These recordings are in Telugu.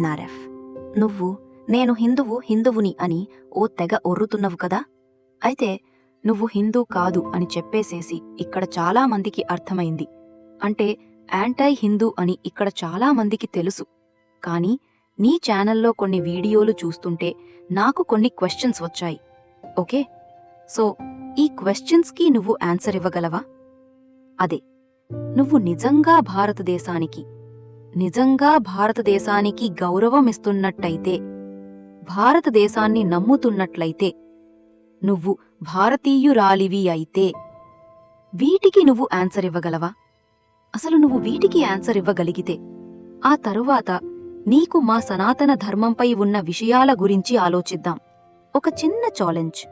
ఎన్ఆర్ఎఫ్ నువ్వు నేను హిందువు హిందువుని అని ఓ తెగ ఒర్రుతున్నవు కదా? అయితే నువ్వు హిందూ కాదు అని చెప్పేసేసి ఇక్కడ చాలా మందికి అర్థమైంది. అంటే యాంటై హిందూ అని ఇక్కడ చాలా మందికి తెలుసు. కానీ నీ ఛానల్లో కొన్ని వీడియోలు చూస్తుంటే నాకు కొన్ని క్వశ్చన్స్ వచ్చాయి. ఓకే? సో ఈ క్వశ్చన్స్కి నువ్వు ఆన్సర్ ఇవ్వగలవా? అదే నువ్వు నిజంగా భారతదేశానికి నిజంగా భారతదేశానికి గౌరవం ఇస్తున్నట్టయితే భారతదేశాన్ని నమ్ముతున్నట్లయితే నువ్వు భారతీయురాలివి అయితే వీటికి నువ్వు ఆన్సర్ ఇవ్వగలవా? అసలు నువ్వు వీటికి ఆన్సర్ ఇవ్వగలిగితే ఆ తరువాత నీకు మా సనాతన ధర్మంపై ఉన్న విషయాల గురించి ఆలోచిద్దాం. ఒక చిన్న ఛాలెంజ్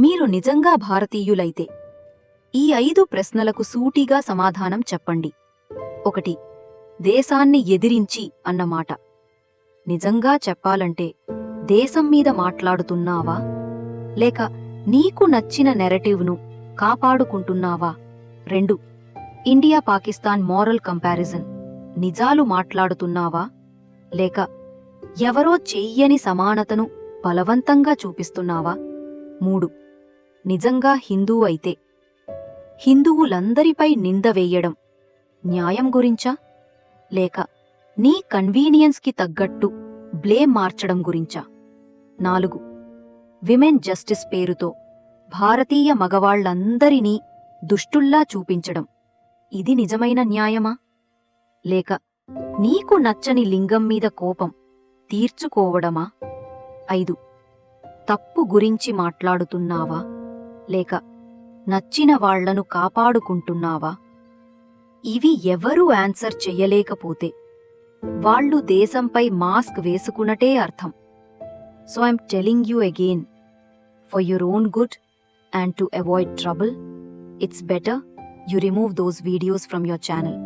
మీరు నిజంగా భారతీయులైతే ఈ ఐదు ప్రశ్నలకు సూటిగా సమాధానం చెప్పండి. ఒకటి దేశాన్ని ఎదిరించి అన్నమాట. నిజంగా చెప్పాలంటే దేశం మీద మాట్లాడుతున్నావా? లేక నీకు నచ్చిన నెరటివ్ను కాపాడుకుంటున్నావా? రెండు ఇండియా పాకిస్తాన్ మోరల్ కంపారిజన్ నిజాలు మాట్లాడుతున్నావా? లేక ఎవరో చెయ్యని సమానతను బలవంతంగా చూపిస్తున్నావా? మూడు నిజంగా హిందూ అయితే హిందువులందరిపై నింద వేయడం న్యాయం గురించా? లేక నీ కన్వీనియన్స్కి తగ్గట్టు బ్లేమ్ మార్చడం గురించా? నాలుగు. విమెన్ జస్టిస్ పేరుతో భారతీయ మగవాళ్ళందరినీ దుష్టుల్లా చూపించడం ఇది నిజమైన న్యాయమా? లేక నీకు నచ్చని లింగం మీద కోపం తీర్చుకోవడమా? ఐదు. తప్పు గురించి మాట్లాడుతున్నావా? లేక నచ్చిన వాళ్ళను కాపాడుకుంటున్నావా? ఇవి ఎవరూ ఆన్సర్ చెయ్యలేకపోతే. వాళ్ళు దేశంపై మాస్క్ వేసుకున్నటే అర్థం. So I'm telling you again for your own good and to avoid trouble it's better you remove those videos from your channel.